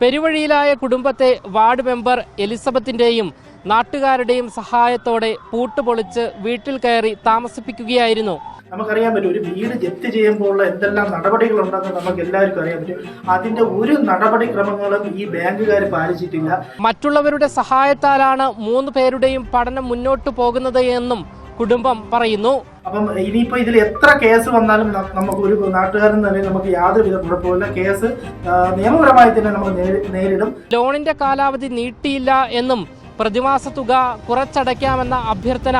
പെരുവഴിയിലായ കുടുംബത്തെ ward member എലിസബത്തിന്റെയും നാട്ടുകാരുടെയും സഹായത്തോടെ പൂട്ടുപൊളിച്ച് വീട്ടിൽ കയറി താമസിപ്പിക്കുകയായിരുന്നു. നമുക്കറിയാൻ പറ്റും ഒരു വീട് ജപ്തി ചെയ്യുമ്പോഴുള്ള എന്തെല്ലാം നടപടികളുണ്ടെന്ന് നമുക്ക് എല്ലാവർക്കും അറിയാൻ പറ്റും. അതിന്റെ ഒരു നടപടിക്രമങ്ങളും ഈ ബാങ്കുകാർ പാലിച്ചിട്ടില്ല. മറ്റുള്ളവരുടെ സഹായത്താലാണ് മൂന്ന് പേരുടെയും പഠനം മുന്നോട്ടു പോകുന്നത് എന്നും കുടുംബം പറയുന്നു. അപ്പം ഇനിയിപ്പോ ഇതിൽ എത്ര കേസ് വന്നാലും നമുക്ക് ഒരു നാട്ടുകാരൻ തന്നെ നമുക്ക് യാതൊരുവിധ കുഴപ്പമില്ല കേസ് നിയമപരമായി തന്നെ നമുക്ക് നേരിടും. ലോണിന്റെ കാലാവധി നീട്ടിയില്ല എന്നും പ്രതിമാസ തുക കുറച്ചടയ്ക്കാമെന്ന അഭ്യർത്ഥന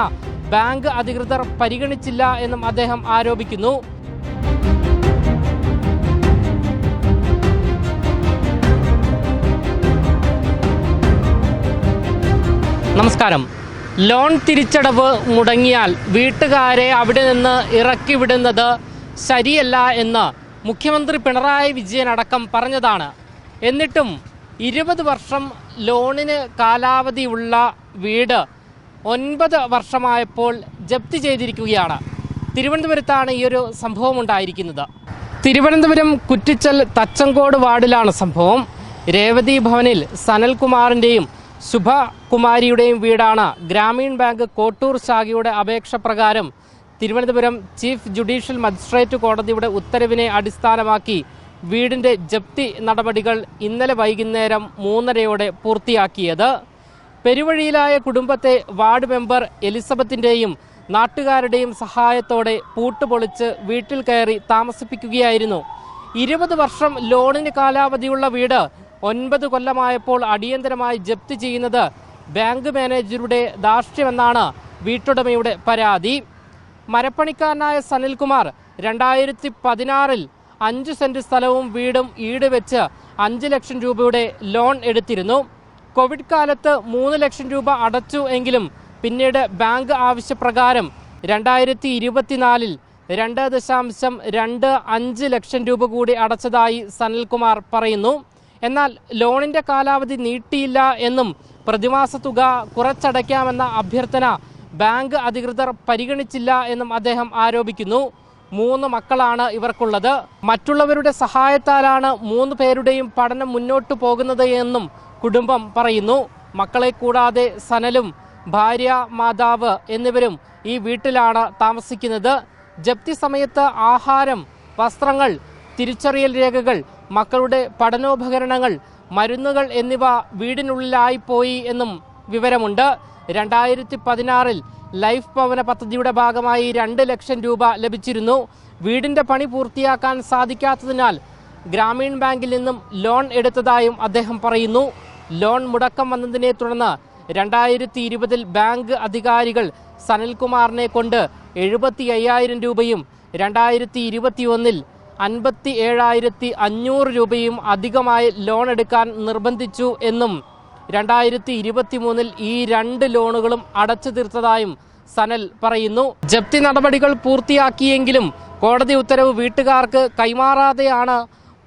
ബാങ്ക് അധികൃതർ പരിഗണിച്ചില്ല എന്നും അദ്ദേഹം ആരോപിക്കുന്നു. നമസ്കാരം. ലോൺ തിരിച്ചടവ് മുടങ്ങിയാൽ വീട്ടുകാരെ അവിടെ നിന്ന് ഇറക്കി വിടുന്നത് ശരിയല്ല എന്ന് മുഖ്യമന്ത്രി പിണറായി വിജയൻ അടക്കം പറഞ്ഞതാണ്. എന്നിട്ടും ഇരുപത് വർഷം ലോണിന് കാലാവധിയുള്ള വീട് ഒൻപത് വർഷമായപ്പോൾ ജപ്തി ചെയ്തിരിക്കുകയാണ്. തിരുവനന്തപുരത്താണ് ഈ ഒരു സംഭവം ഉണ്ടായിരിക്കുന്നത്. തിരുവനന്തപുരം കുറ്റിച്ചൽ തച്ചങ്കോട് വാർഡിലാണ് സംഭവം. രേവതി ഭവനിൽ സനൽകുമാറിന്റെയും ശുഭകുമാരിയുടെയും വീടാണ്. ഗ്രാമീൺ ബാങ്ക് കോട്ടൂർ ശാഖയുടെ അപേക്ഷ പ്രകാരം തിരുവനന്തപുരം ചീഫ് ജുഡീഷ്യൽ മജിസ്ട്രേറ്റ് കോടതിയുടെ ഉത്തരവിനെ അടിസ്ഥാനമാക്കി വീടിന്റെ ജപ്തി നടപടികൾ ഇന്നലെ വൈകുന്നേരം മൂന്നരയോടെ പൂർത്തിയാക്കിയത്. പെരുവഴിയിലായ കുടുംബത്തെ വാർഡ് മെമ്പർ എലിസബത്തിന്റെയും നാട്ടുകാരുടെയും സഹായത്തോടെ പൂട്ടുപൊളിച്ച് വീട്ടിൽ കയറി താമസിപ്പിക്കുകയായിരുന്നു. ഇരുപത് വർഷം ലോണിന് കാലാവധിയുള്ള വീട് ഒൻപത് കൊല്ലമായപ്പോൾ അടിയന്തരമായി ജപ്തി ചെയ്യുന്നത് ബാങ്ക് മാനേജറുടെ ധാർഷ്ട്യമെന്നാണ് വീട്ടുടമയുടെ പരാതി. മരപ്പണിക്കാരനായ സനിൽകുമാർ രണ്ടായിരത്തി പതിനാറിൽ അഞ്ച് സെന്റ് സ്ഥലവും വീടും ഈട് വെച്ച് അഞ്ച് ലക്ഷം രൂപയുടെ ലോൺ എടുത്തിരുന്നു. കോവിഡ് കാലത്ത് മൂന്ന് ലക്ഷം രൂപ അടച്ചു എങ്കിലും പിന്നീട് ബാങ്ക് ആവശ്യപ്രകാരം രണ്ടായിരത്തി ഇരുപത്തിനാലിൽ രണ്ട് ദശാംശം രണ്ട് അഞ്ച് ലക്ഷം രൂപ കൂടി അടച്ചതായി സനിൽകുമാർ പറയുന്നു. എന്നാൽ ലോണിന്റെ കാലാവധി നീട്ടിയില്ല എന്നും പ്രതിമാസ തുക കുറച്ചടയ്ക്കാമെന്ന അഭ്യർത്ഥന ബാങ്ക് അധികൃതർ പരിഗണിച്ചില്ല എന്നും അദ്ദേഹം ആരോപിക്കുന്നു. മൂന്ന് മക്കളാണ് ഇവർക്കുള്ളത്. മറ്റുള്ളവരുടെ സഹായത്താലാണ് മൂന്ന് പേരുടെയും പഠനം മുന്നോട്ടു പോകുന്നത് എന്നും കുടുംബം പറയുന്നു. മക്കളെ കൂടാതെ സനലും ഭാര്യ മാതാവ് എന്നിവരും ഈ വീട്ടിലാണ് താമസിക്കുന്നത്. ജപ്തി സമയത്ത് ആഹാരം വസ്ത്രങ്ങൾ തിരിച്ചറിയൽ രേഖകൾ മക്കളുടെ പഠനോപകരണങ്ങൾ മരുന്നുകൾ എന്നിവ വീടിനുള്ളിലായി പോയി എന്നും വിവരമുണ്ട്. രണ്ടായിരത്തി പതിനാറിൽ ലൈഫ് ഭവന പദ്ധതിയുടെ ഭാഗമായി രണ്ട് ലക്ഷം രൂപ ലഭിച്ചിരുന്നു. വീടിന്റെ പണി പൂർത്തിയാക്കാൻ സാധിക്കാത്തതിനാൽ ഗ്രാമീൺ ബാങ്കിൽ നിന്നും ലോൺ എടുത്തതായും അദ്ദേഹം പറയുന്നു. ലോൺ മുടക്കം വന്നതിനെ തുടർന്ന് രണ്ടായിരത്തി ഇരുപതിൽ ബാങ്ക് അധികാരികൾ സനൽകുമാറിനെ കൊണ്ട് എഴുപത്തി അയ്യായിരം രൂപയും രണ്ടായിരത്തി ഇരുപത്തിയൊന്നിൽ അൻപത്തി ഏഴായിരത്തി അഞ്ഞൂറ് രൂപയും അധികമായി ലോൺ എടുക്കാൻ നിർബന്ധിച്ചു എന്നും രണ്ടായിരത്തി ഇരുപത്തി മൂന്നിൽ ഈ രണ്ട് ലോണുകളും അടച്ചു തീർത്തതായും സനൽ പറയുന്നു. ജപ്തി നടപടികൾ പൂർത്തിയാക്കിയെങ്കിലും കോടതി ഉത്തരവ് വീട്ടുകാർക്ക് കൈമാറാതെയാണ്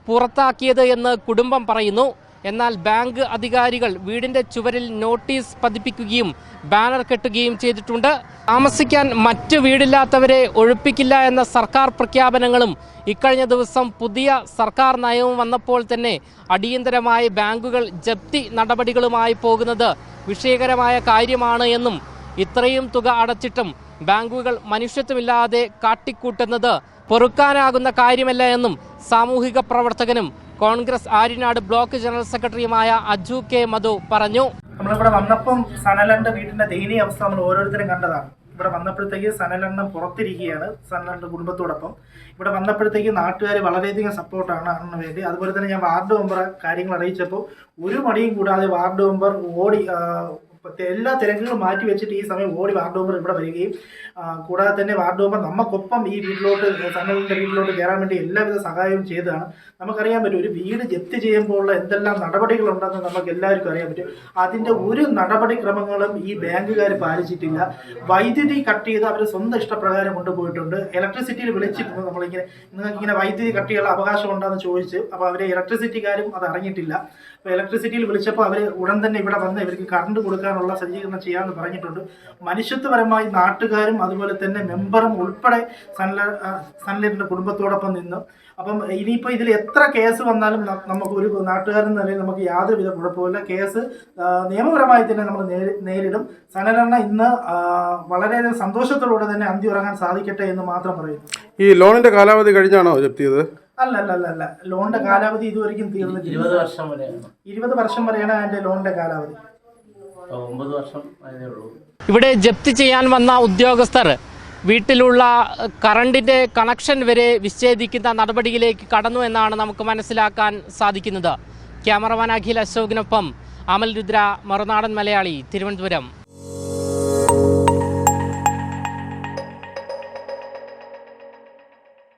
പുറത്താക്കിയത് എന്ന് കുടുംബം പറയുന്നു. എന്നാൽ ബാങ്ക് അധികാരികൾ വീടിന്റെ ചുവരിൽ നോട്ടീസ് പതിപ്പിക്കുകയും ബാനർ കെട്ടുകയും ചെയ്തിട്ടുണ്ട്. താമസിക്കാൻ മറ്റ് വീടില്ലാത്തവരെ ഒഴിപ്പിക്കില്ല എന്ന സർക്കാർ പ്രഖ്യാപനങ്ങളും ഇക്കഴിഞ്ഞ ദിവസം പുതിയ സർക്കാർ നയവും വന്നപ്പോൾ തന്നെ അടിയന്തരമായി ബാങ്കുകൾ ജപ്തി നടപടികളുമായി പോകുന്നത് വിഷയകരമായ കാര്യമാണ് എന്നും ഇത്രയും തുക അടച്ചിട്ടും ബാങ്കുകൾ മനുഷ്യത്വമില്ലാതെ കാട്ടിക്കൂട്ടുന്നത് പൊറുക്കാനാകുന്ന കാര്യമല്ല എന്നും സാമൂഹിക പ്രവർത്തകനും കോൺഗ്രസ് ആര്യനാട് ബ്ലോക്ക് ജനറൽ സെക്രട്ടറിയുമായ അജു കെ മധു പറഞ്ഞു. നമ്മളിവിടെ വന്നപ്പം സനലന്റെ വീടിന്റെ ദയനീയ അവസ്ഥ നമ്മൾ ഓരോരുത്തരും കണ്ടതാണ്. ഇവിടെ വന്നപ്പോഴത്തേക്ക് സനലണ്ണം പുറത്തിരിക്കുകയാണ് സനലന്റെ കുടുംബത്തോടൊപ്പം. ഇവിടെ വന്നപ്പോഴത്തേക്ക് നാട്ടുകാർ വളരെയധികം സപ്പോർട്ടാണ് അണ്ണന് വേണ്ടി. അതുപോലെ തന്നെ ഞാൻ വാർഡ് മെമ്പർ കാര്യങ്ങൾ അറിയിച്ചപ്പോൾ ഒരു മടിയും കൂടാതെ വാർഡ് മെമ്പർ ഓടി എല്ലാ തിരക്കുകളും മാറ്റി വെച്ചിട്ട് ഈ സമയം ഓടി വാർഡ് മെമ്പർ ഇവിടെ വരികയും കൂടാതെ തന്നെ വാർഡ് മെമ്പർ നമുക്കൊപ്പം ഈ വീട്ടിലോട്ട് സനലിന്റെ വീട്ടിലോട്ട് കയറാൻ വേണ്ടി എല്ലാവിധ സഹായവും ചെയ്തതാണ്. നമുക്കറിയാൻ പറ്റും ഒരു വീട് ജപ്തി ചെയ്യുമ്പോഴുള്ള എന്തെല്ലാം നടപടികളുണ്ടെന്ന് നമുക്ക് എല്ലാവർക്കും അറിയാൻ പറ്റും. അതിന്റെ ഒരു നടപടിക്രമങ്ങളും ഈ ബാങ്കുകാർ പാലിച്ചിട്ടില്ല. വൈദ്യുതി കട്ട് ചെയ്ത് അവർ സ്വന്തം ഇഷ്ടപ്രകാരം കൊണ്ടുപോയിട്ടുണ്ട്. ഇലക്ട്രിസിറ്റിയിൽ വിളിച്ചിരുന്നു നമ്മളിങ്ങനെ നിങ്ങൾക്ക് ഇങ്ങനെ വൈദ്യുതി കട്ട് ചെയ്യാനുള്ള അവകാശം ഉണ്ടെന്ന് ചോദിച്ച് അപ്പോൾ അവരെ ഇലക്ട്രിസിറ്റിക്കാരും അത് അറിഞ്ഞിട്ടില്ല. ഇലക്ട്രിസിറ്റിയിൽ വിളിച്ചപ്പോൾ അവർ ഉടൻ തന്നെ ഇവിടെ വന്ന് ഇവർക്ക് കറണ്ട് കൊടുക്കാനുള്ള സജ്ജീകരണം ചെയ്യാമെന്ന് പറഞ്ഞിട്ടുണ്ട്. മനുഷ്യത്വപരമായി നാട്ടുകാരും അതുപോലെ തന്നെ മെമ്പറും ഉൾപ്പെടെ സൺല സൺലൈറ്റിന്റെ കുടുംബത്തോടൊപ്പം നിന്നു. അപ്പം ഇനിയിപ്പോൾ ഇതിൽ എത്ര കേസ് വന്നാലും നമുക്ക് ഒരു നാട്ടുകാരൻ നിലയിൽ നമുക്ക് യാതൊരുവിധ കുഴപ്പമില്ല കേസ് നിയമപരമായി തന്നെ നമ്മൾ നേരിടും. സനലെണ്ണ ഇന്ന് വളരെയധികം സന്തോഷത്തോടെ തന്നെ അന്തി ഉറങ്ങാൻ സാധിക്കട്ടെ എന്ന് മാത്രം പറയുന്നു. ഈ ലോണിന്റെ കാലാവധി കഴിഞ്ഞാണോ ജപ്തി ചെയ്തത് അല്ല അല്ല അല്ല അല്ല ലോണിന്റെ കാലാവധി ഇതുവരെയും തീർന്നിട്ടില്ല. ഇരുപത് വർഷം വരെയാണ്. ഇരുപത് വർഷം വരെയാണ് അതിന്റെ ലോണിന്റെ കാലാവധി. ഒമ്പത് വർഷം ഉള്ളൂ. ഇവിടെ ജപ്തി ചെയ്യാൻ വന്ന ഉദ്യോഗസ്ഥർ വീട്ടിലുള്ള കറണ്ടിന്റെ കണക്ഷൻ വരെ വിച്ഛേദിക്കുന്ന നടപടിയിലേക്ക് കടന്നു എന്നാണ് നമുക്ക് മനസ്സിലാക്കാൻ സാധിക്കുന്നത്. ക്യാമറമാൻ അഖിൽ അശോകിനൊപ്പം അമൽ രുദ്ര മറുനാടൻ മലയാളി തിരുവനന്തപുരം.